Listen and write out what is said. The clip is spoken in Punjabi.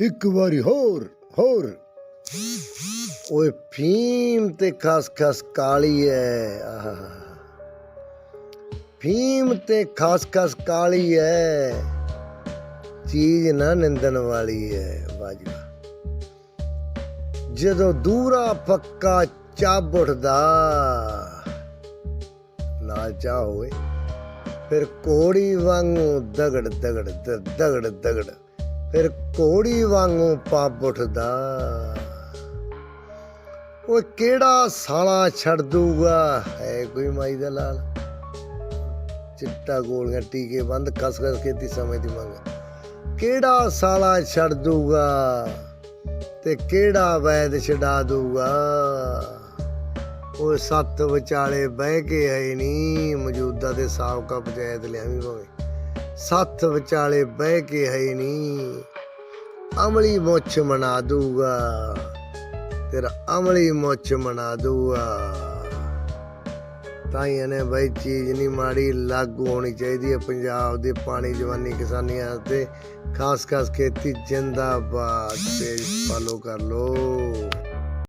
ਇੱਕ ਵਾਰੀ ਹੋਰ ਹੋਰ। ਓਏ ਫੀਮ ਤੇ ਖਸ ਖਸ ਕਾਲੀ ਐ, ਆਹਾ। ਫੀਮ ਤੇ ਖਸ ਖਸ ਕਾਲੀ ਐ। ਚੀਜ਼ ਨਾ ਨਿੰਦਣ ਵਾਲੀ ਐ, ਬਾਜਵਾ। ਜਦੋਂ ਦੂਰਾ ਪੱਕਾ ਚੱਬ ਉੱਠਦਾ ਨਾਲ ਚਾਹ ਹੋਵੇ ਫਿਰ ਕੋੜੀ ਵਾਂਗੂ ਦਗੜ ਦਗੜ, ਦ- ਦਗੜ ਦਗੜ। ਫਿਰ ਕੋੜੀ ਵਾਂਗੂ ਪਾਪ ਉੱਠਦਾ। ਉਹ ਕਿਹੜਾ ਸਾਲਾ ਛੱਡ ਦੂਗਾ ਹੈ ਕੋਈ ਮਾਈ ਦਾ ਲਾਲ। ਚਿੱਟਾ ਗੋਲੀਆਂ ਟੀਕੇ ਬੰਦ, ਕਸ ਕਸ ਕੇ ਤੀ ਸਮੇਂ ਦੀ ਮੰਗ। ਕਿਹੜਾ ਸਾਲਾ ਛੱਡ ਦੂਗਾ ਤੇ ਕਿਹੜਾ ਵੈਦ ਛਡਾ ਦੂਗਾ ਉਹ ਸੱਤ ਵਿਚਾਲੇ ਬਹਿ ਕੇ ਆਏ ਨਹੀਂ ਮੌਜੂਦਾ ਤੇ ਸਾਬਕਾ ਪੰਚਾਇਤ ਲਿਆਵੀਂ ਭਾਵੇਂ। ਸੱਥ ਵਿਚਾਲੇ ਬਹਿ ਕੇ ਹੈ ਨਹੀਂ ਅਮਲੀ ਮੁੱਛ ਮਨਾ ਦੂਗਾ। ਤੇਰਾ ਅਮਲੀ ਮੁੱਛ ਮਨਾ ਦੂਗਾ। ਤਾਂ ਹੀ ਇਹਨੇ ਬਈ ਚੀਜ਼ ਨਹੀਂ ਮਾੜੀ ਲਾਗੂ ਹੋਣੀ ਚਾਹੀਦੀ ਹੈ ਪੰਜਾਬ ਦੇ ਪਾਣੀ ਜਵਾਨੀ ਕਿਸਾਨੀਆਂ ਤੇ। ਖਾਸ ਖਾਸ ਖੇਤੀ ਜਿੰਦਾਬਾਦ। ਪੇਜ ਫਾਲੋ ਕਰ ਲੋ